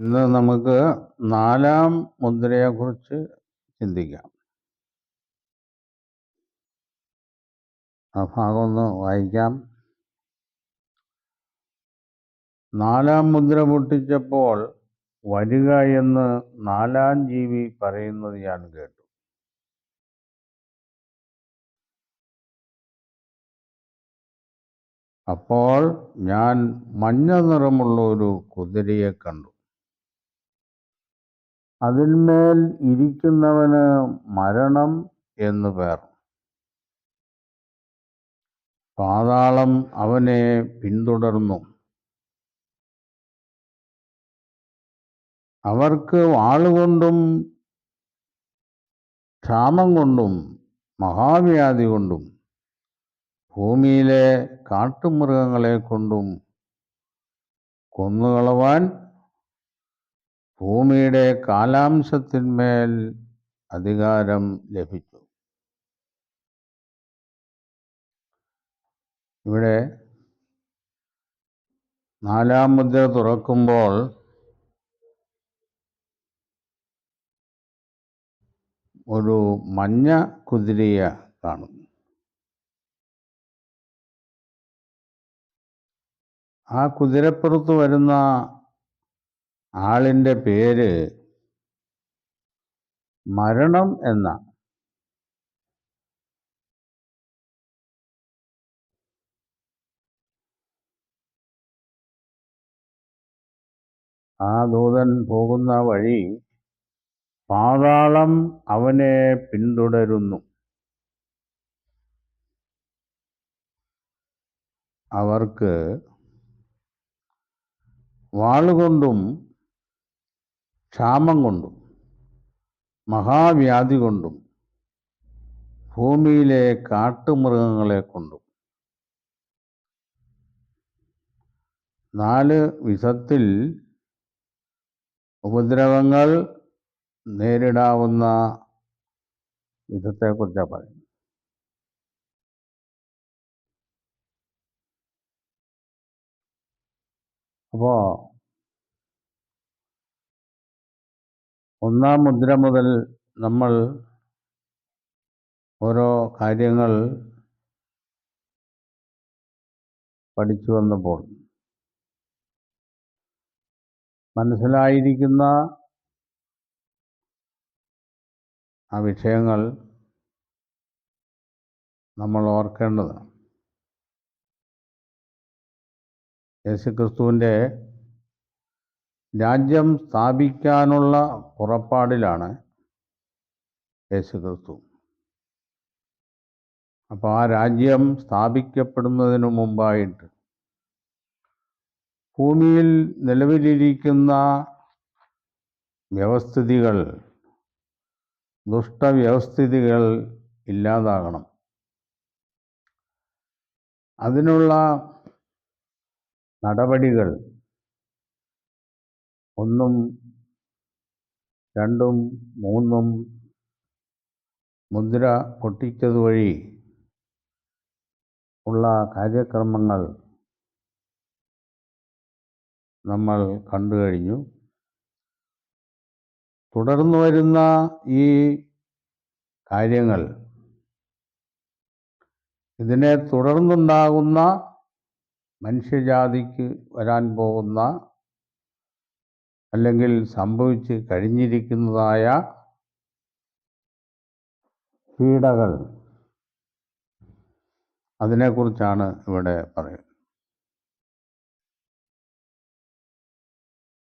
ഇന്ന് നമുക്ക് നാലാം മുദ്രയെക്കുറിച്ച് ചിന്തിക്കാം. ആ ഭാഗം ഒന്ന് വായിക്കാം. നാലാം മുദ്ര പൊട്ടിച്ചപ്പോൾ വരിക എന്ന് നാലാം ജീവി പറയുന്നത് ഞാൻ കേട്ടു. അപ്പോൾ ഞാൻ മഞ്ഞ നിറമുള്ള ഒരു കുതിരയെ കണ്ടു. അതിന്മേൽ ഇരിക്കുന്നവന് മരണം എന്നു പേർ. പാതാളം അവനെ പിന്തുടർന്നു. അവർക്ക് വാളുകൊണ്ടും ക്ഷാമം കൊണ്ടും മഹാവ്യാധി കൊണ്ടും ഭൂമിയിലെ കാട്ടുമൃഗങ്ങളെ കൊണ്ടും കൊന്നുകളവാൻ ഭൂമിയുടെ കാലാംശത്തിന്മേൽ അധികാരം ലഭിച്ചു. ഇവിടെ നാലാം മുദ്ര തുറക്കുമ്പോൾ ഒരു മഞ്ഞ കുതിരയെ കാണുന്നു. ആ കുതിരപ്പുറത്ത് വരുന്ന ആളിന്റെ പേര് മരണം എന്ന. ആ ദൂതൻ പോകുന്ന വഴി പാതാളം അവനെ പിന്തുടരുന്നു. അവർക്ക് വാളുകൊണ്ടും ക്ഷാമം കൊണ്ടും മഹാവ്യാധി കൊണ്ടും ഭൂമിയിലെ കാട്ടുമൃഗങ്ങളെ കൊണ്ടും. നാല് വിധത്തിൽ ഉപദ്രവങ്ങൾ നേരിടാവുന്ന വിധത്തെക്കുറിച്ചാണ് പറയുന്നത്. അപ്പോൾ ഒന്നാം മുദ്ര മുതൽ നമ്മൾ ഓരോ കാര്യങ്ങൾ പഠിച്ചു വന്നപ്പോൾ മനസ്സിലായിരിക്കുന്ന ആ വിഷയങ്ങൾ നമ്മൾ ഓർക്കേണ്ടതാണ്. യേശുക്രിസ്തുവിന്റെ രാജ്യം സ്ഥാപിക്കാനുള്ള പുറപ്പാടിലാണ് യേശു ക്രിസ്തു അപ്പോൾ ആ രാജ്യം സ്ഥാപിക്കപ്പെടുന്നതിന് മുമ്പായിട്ട് ഭൂമിയിൽ നിലവിലിരിക്കുന്ന വ്യവസ്ഥിതികൾ ദുഷ്ടവ്യവസ്ഥിതികൾ ഇല്ലാതാകണം. അതിനുള്ള നടപടികൾ ഒന്നും രണ്ടും മൂന്നും മുദ്ര പൊട്ടിച്ചത് വഴി ഉള്ള കാര്യക്രമങ്ങൾ നമ്മൾ കണ്ടു കഴിഞ്ഞു. തുടർന്നു വരുന്ന ഈ കാര്യങ്ങൾ ഇതിനെ തുടർന്നുണ്ടാകുന്ന മനുഷ്യജാതിക്ക് വരാൻ പോകുന്ന അല്ലെങ്കിൽ സംഭവിച്ച് കഴിഞ്ഞിരിക്കുന്നതായ പീഡകൾ. അതിനെക്കുറിച്ചാണ് ഇവിടെ പറയുന്നത്.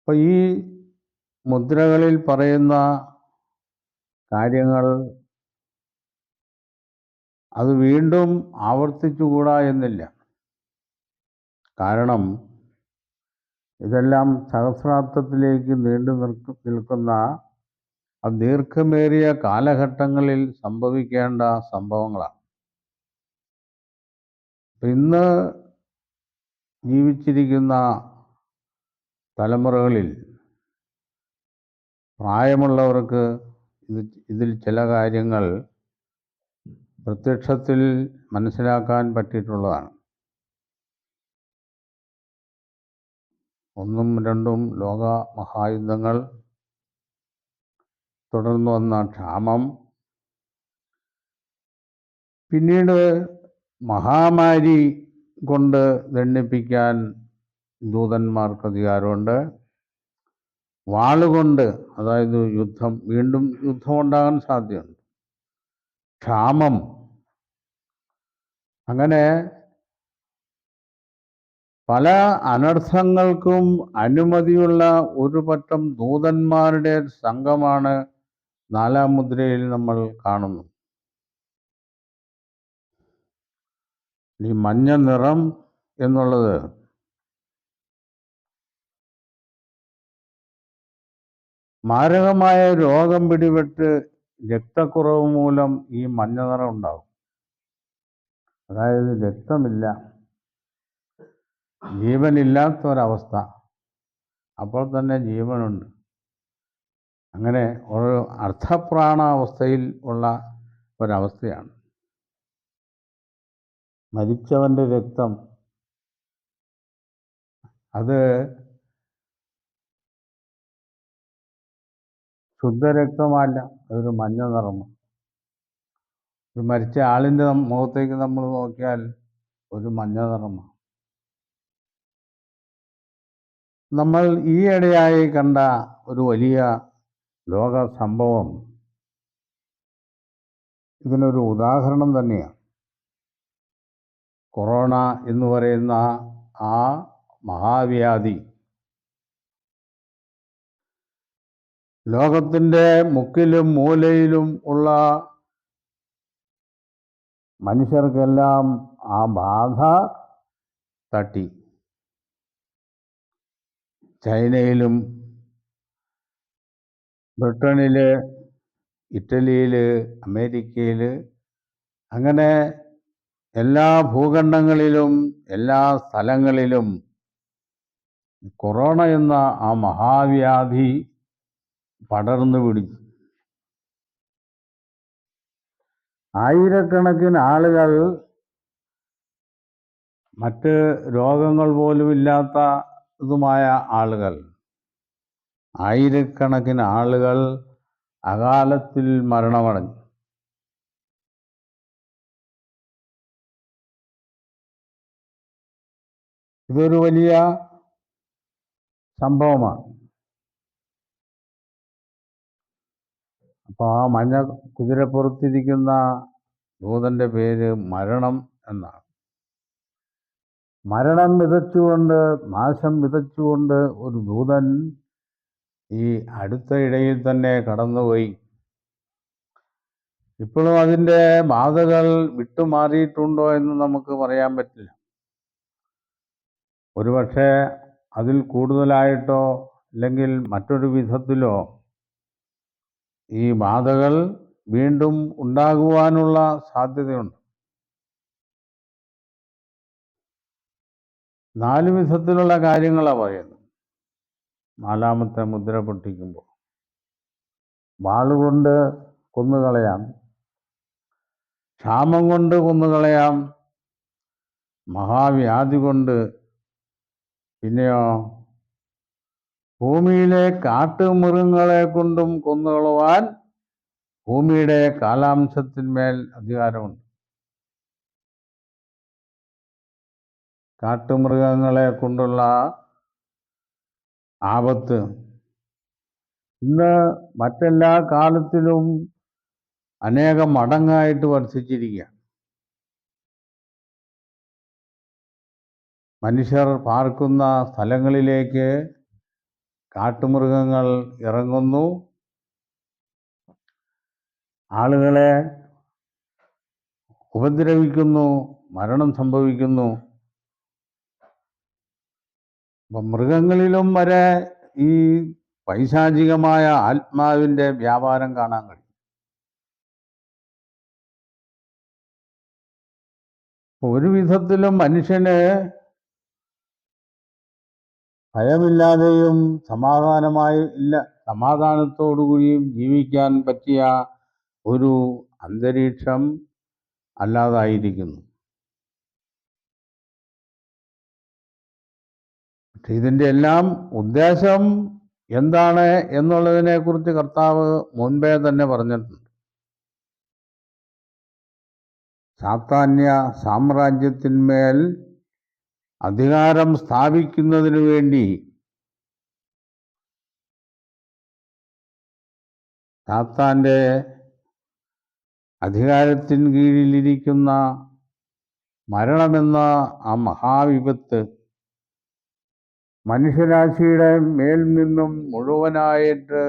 അപ്പോൾ ഈ മുദ്രകളിൽ പറയുന്ന കാര്യങ്ങൾ അത് വീണ്ടും ആവർത്തിച്ചുകൂടാ എന്നില്ല. കാരണം ഇതെല്ലാം സഹസ്രാബ്ദത്തിലേക്ക് നീണ്ടു നിർക്ക നിൽക്കുന്ന ദീർഘമേറിയ കാലഘട്ടങ്ങളിൽ സംഭവിക്കേണ്ട സംഭവങ്ങളാണ്. ഇന്ന് ജീവിച്ചിരിക്കുന്ന തലമുറകളിൽ പ്രായമുള്ളവർക്ക് ഇത് ഇതിൽ ചില കാര്യങ്ങൾ പ്രത്യക്ഷത്തിൽ മനസ്സിലാക്കാൻ പറ്റിയിട്ടുള്ളതാണ്. ഒന്നും രണ്ടും ലോക മഹായുദ്ധങ്ങൾ തുടർന്നു വന്ന ക്ഷാമം. പിന്നീട് മഹാമാരി കൊണ്ട് ദണ്ഡിപ്പിക്കാൻ ദൂതന്മാർക്ക് അധികാരമുണ്ട്. വാളുകൊണ്ട് അതായത് യുദ്ധം വീണ്ടും യുദ്ധം ഉണ്ടാകാൻ സാധ്യതയുണ്ട്. ക്ഷാമം. അങ്ങനെ പല അനർത്ഥങ്ങൾക്കും അനുമതിയുള്ള ഒരു പറ്റം ദൂതന്മാരുടെ സംഘമാണ് നാലാം മുദ്രയിൽ നമ്മൾ കാണുന്നു. ഈ മഞ്ഞ നിറം എന്നുള്ളത് മാരകമായ രോഗം പിടിപെട്ട് രക്തക്കുറവ് മൂലം ഈ മഞ്ഞ നിറം ഉണ്ടാകും. അതായത് രക്തമില്ല. ജീവനില്ലാത്ത ഒരവസ്ഥ അപ്പോൾ തന്നെ ജീവനുണ്ട്. അങ്ങനെ ഒരു അർത്ഥപ്രാണാവസ്ഥയിൽ ഉള്ള ഒരവസ്ഥയാണ്. മരിച്ചവന്റെ രക്തം. അത് ശുദ്ധരക്തമല്ല അതൊരു മഞ്ഞ നിറമാണ് ഒരു മരിച്ച ആളിന്റെ മുഖത്തേക്ക് നമ്മൾ നോക്കിയാൽ ഒരു മഞ്ഞ നിറമാണ്. നമ്മൾ ഈയിടെയായി കണ്ട ഒരു വലിയ ലോക സംഭവം ഇതിനൊരു ഉദാഹരണം തന്നെയാണ്. കൊറോണ എന്ന് പറയുന്ന ആ മഹാവ്യാധി ലോകത്തിന്റെ മുക്കിലും മൂലയിലും ഉള്ള മനുഷ്യർക്കെല്ലാം ആ ബാധ തട്ടി. ചൈനയിലും ബ്രിട്ടനിൽ ഇറ്റലിയിൽ അമേരിക്കയിൽ അങ്ങനെ എല്ലാ ഭൂഖണ്ഡങ്ങളിലും എല്ലാ സ്ഥലങ്ങളിലും കൊറോണ എന്ന ആ മഹാവ്യാധി പടർന്നു പിടിച്ചു. ആയിരക്കണക്കിന് ആളുകൾ മറ്റ് രോഗങ്ങൾ പോലും ഇല്ലാത്ത ഇതുമായ ആളുകൾ. ആയിരക്കണക്കിന് ആളുകൾ അകാലത്തിൽ മരണമടഞ്ഞു. ഇതൊരു വലിയ സംഭവമാണ്. അപ്പോൾ ആ മഞ്ഞ കുതിരപ്പുറത്തിരിക്കുന്ന ദൂതന്റെ പേര് മരണം എന്നാണ്. മരണം വിതച്ചുകൊണ്ട് നാശം വിതച്ചുകൊണ്ട് ഒരു ദൂതൻ ഈ അടുത്ത ഇടയിൽ തന്നെ കടന്നുപോയി. ഇപ്പോഴും അതിന്റെ ബാധകൾ വിട്ടുമാറിയിട്ടുണ്ടോ എന്ന് നമുക്ക് പറയാൻ പറ്റില്ല. ഒരുപക്ഷെ അതിൽ കൂടുതലായിട്ടോ അല്ലെങ്കിൽ മറ്റൊരു വിധത്തിലോ ഈ ബാധകൾ വീണ്ടും ഉണ്ടാകുവാനുള്ള സാധ്യതയുണ്ട്. നാല് വിധത്തിലുള്ള കാര്യങ്ങളാണ് പറയുന്നത്. നാലാമത്തെ മുദ്ര പൊട്ടിക്കുമ്പോൾ. വാളുകൊണ്ട് കൊന്നുകളയാം ക്ഷാമം കൊണ്ട് കൊന്നുകളയാം മഹാവ്യാധി കൊണ്ട് പിന്നെയോ ഭൂമിയിലെ കാട്ടുമൃഗങ്ങളെ കൊണ്ടും കൊന്നുകളവാൻ ഭൂമിയുടെ കാലാംശത്തിന്മേൽ അധികാരമുണ്ട്. കാട്ടുമൃഗങ്ങളെ കൊണ്ടുള്ള ആപത്ത്. ഇന്ന് മറ്റെല്ലാ കാലത്തിലും അനേകം മടങ്ങായിട്ട് വർദ്ധിച്ചിരിക്കുക മനുഷ്യർ പാർക്കുന്ന സ്ഥലങ്ങളിലേക്ക് കാട്ടുമൃഗങ്ങൾ ഇറങ്ങുന്നു. ആളുകളെ ഉപദ്രവിക്കുന്നു മരണം സംഭവിക്കുന്നു. അപ്പം മൃഗങ്ങളിലും വരെ ഈ പൈശാചികമായ ആത്മാവിന്റെ വ്യാപാരം കാണാൻ കഴിയും. ഒരു വിധത്തിലും മനുഷ്യന് ഭയമില്ലാതെയും സമാധാനമായി ഇല്ല സമാധാനത്തോടുകൂടിയും ജീവിക്കാൻ പറ്റിയ ഒരു അന്തരീക്ഷം അല്ലാതായിരിക്കുന്നു. ഇതിന്റെ എല്ലാം ഉദ്ദേശം എന്താണ് എന്നുള്ളതിനെക്കുറിച്ച് കർത്താവ് മുൻപേ തന്നെ പറഞ്ഞിട്ടുണ്ട്. സാത്താന്യ സാമ്രാജ്യത്തിന്മേൽ അധികാരം സ്ഥാപിക്കുന്നതിനു വേണ്ടി സാത്താന്റെ അധികാരത്തിന് കീഴിലിരിക്കുന്ന മരണമെന്ന ആ മഹാവിപത്ത് മനുഷ്യരാശിയുടെ മേൽ നിന്നും മുഴുവനായിട്ട്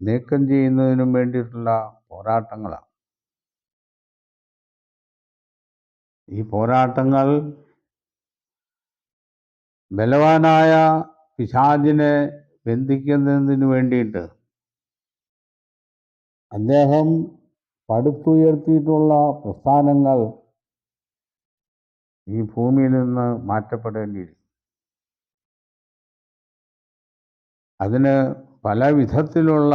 നീക്കം ചെയ്യുന്നതിനും വേണ്ടിയിട്ടുള്ള പോരാട്ടങ്ങളാണ്. ഈ പോരാട്ടങ്ങൾ ബലവാനായ പിശാജിനെ ബന്ധിക്കുന്നതിന് വേണ്ടിയിട്ട് അദ്ദേഹം പടുത്തുയർത്തിയിട്ടുള്ള പ്രസ്ഥാനങ്ങൾ ഈ ഭൂമിയിൽ നിന്ന് മാറ്റപ്പെടേണ്ടിയിരിക്കും അതിന് പല വിധത്തിലുള്ള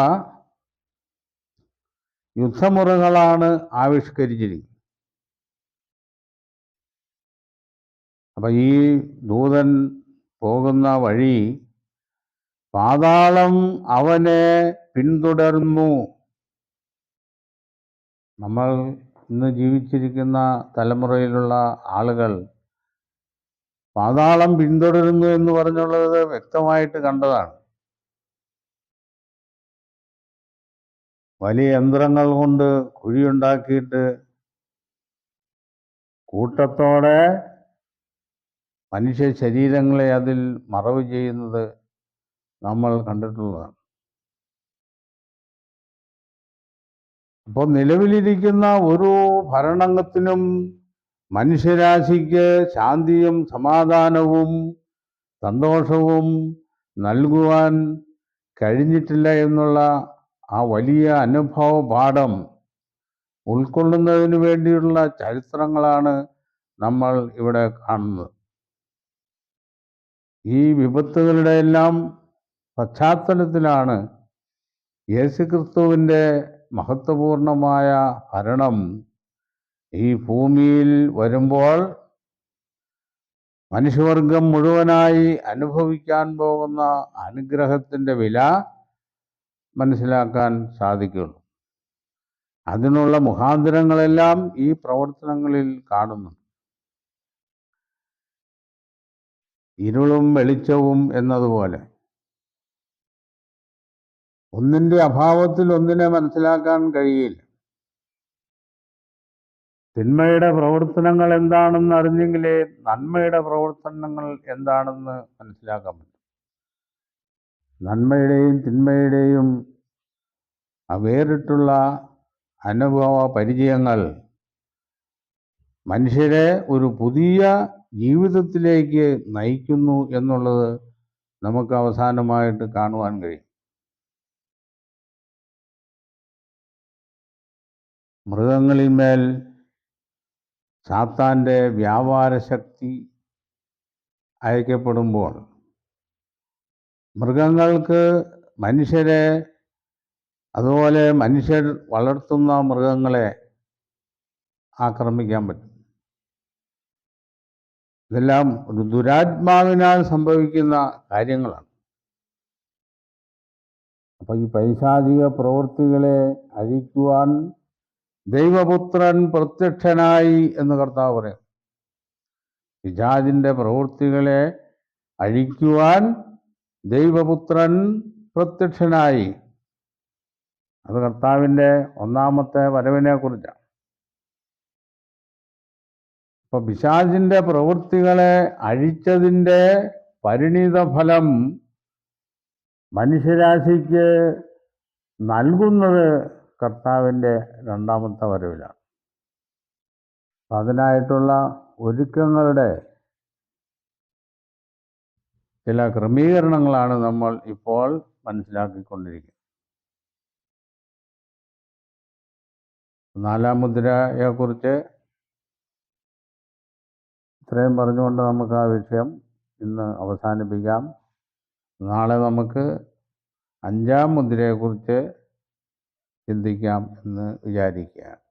യുദ്ധമുറകളാണ് ആവിഷ്കരിച്ചിരിക്കുന്നത്. അപ്പം ഈ ദൂതൻ പോകുന്ന വഴി പാതാളം അവനെ പിന്തുടർന്നു. നമ്മൾ ഇന്ന് ജീവിച്ചിരിക്കുന്ന തലമുറയിലുള്ള ആളുകൾ പാതാളം പിന്തുടരുന്നു എന്ന് പറഞ്ഞുള്ളത് വ്യക്തമായിട്ട് കണ്ടതാണ്. വലിയ യന്ത്രങ്ങൾ കൊണ്ട് കുഴിയുണ്ടാക്കിയിട്ട് കൂട്ടത്തോടെ മനുഷ്യ ശരീരങ്ങളെ അതിൽ മറവ് ചെയ്യുന്നത് നമ്മൾ കണ്ടിട്ടുള്ളതാണ്. അപ്പോൾ നിലവിലിരിക്കുന്ന ഒരു ഭരണത്തിനും മനുഷ്യരാശിക്ക് ശാന്തിയും സമാധാനവും സന്തോഷവും നൽകുവാൻ കഴിഞ്ഞിട്ടില്ല എന്നുള്ള ആ വലിയ അനുഭവ പാഠം ഉൾക്കൊള്ളുന്നതിന് വേണ്ടിയുള്ള ചരിത്രങ്ങളാണ് നമ്മൾ ഇവിടെ കാണുന്നത്. ഈ വിപത്തുകളുടെ എല്ലാം പശ്ചാത്തലത്തിലാണ് യേശുക്രിസ്തുവിന്റെ മഹത്വപൂർണമായ ഭരണം ഈ ഭൂമിയിൽ വരുമ്പോൾ മനുഷ്യവർഗം മുഴുവനായി അനുഭവിക്കാൻ പോകുന്ന അനുഗ്രഹത്തിന്റെ വില മനസ്സിലാക്കാൻ സാധിക്കുള്ളൂ അതിനുള്ള മുഖാന്തരങ്ങളെല്ലാം ഈ പ്രവർത്തനങ്ങളിൽ കാണുന്നു ഇരുളും വെളിച്ചവും എന്നതുപോലെ. ഒന്നിന്റെ അഭാവത്തിൽ ഒന്നിനെ മനസ്സിലാക്കാൻ കഴിയില്ല. തിന്മയുടെ പ്രവർത്തനങ്ങൾ എന്താണെന്ന് അറിഞ്ഞെങ്കിലേ നന്മയുടെ പ്രവർത്തനങ്ങൾ എന്താണെന്ന് മനസ്സിലാക്കാൻ പറ്റും. നന്മയുടെയും തിന്മയുടെയും വേറിട്ടുള്ള അനുഭവ പരിചയങ്ങൾ മനുഷ്യരെ ഒരു പുതിയ ജീവിതത്തിലേക്ക് നയിക്കുന്നു എന്നുള്ളത് നമുക്ക് അവസാനമായിട്ട് കാണുവാൻ കഴിയും. മൃഗങ്ങളിന്മേൽ സാത്താന്റെ വ്യാപാര ശക്തി അയക്കപ്പെടുമ്പോൾ മൃഗങ്ങൾക്ക് മനുഷ്യരെ അതുപോലെ മനുഷ്യർ വളർത്തുന്ന മൃഗങ്ങളെ ആക്രമിക്കാൻ പറ്റും. ഇതെല്ലാം ഒരു ദുരാത്മാവിനാൽ സംഭവിക്കുന്ന കാര്യങ്ങളാണ്. അപ്പൊ ഈ പൈശാചിക പ്രവൃത്തികളെ അഴിക്കുവാൻ ദൈവപുത്രൻ പ്രത്യക്ഷനായി എന്ന് കർത്താവ് പറയും പിശാചിന്റെ പ്രവൃത്തികളെ അഴിക്കുവാൻ ദൈവപുത്രൻ പ്രത്യക്ഷനായി. അത് കർത്താവിന്റെ ഒന്നാമത്തെ വരവിനെ കുറിച്ചാണ്. അപ്പൊ പിശാചിന്റെ പ്രവൃത്തികളെ അഴിച്ചതിന്റെ പരിണിത ഫലം മനുഷ്യരാശിക്ക് നൽകുന്നത് കർത്താവിന്റെ രണ്ടാമത്തെ വരവിലാണ്. അതിനായിട്ടുള്ള ഒരുക്കങ്ങളുടെ ചില ക്രമീകരണങ്ങളാണ് നമ്മൾ ഇപ്പോൾ മനസ്സിലാക്കിക്കൊണ്ടിരിക്കുന്നത്. നാലാം മുദ്രയെക്കുറിച്ച് ഇത്രയും പറഞ്ഞുകൊണ്ട് നമുക്ക് ആ വിഷയം ഇന്ന് അവസാനിപ്പിക്കാം. നാളെ നമുക്ക് അഞ്ചാം മുദ്രയെക്കുറിച്ച് ചിന്തിക്കാം എന്ന് വിചാരിക്കുകയാണ്.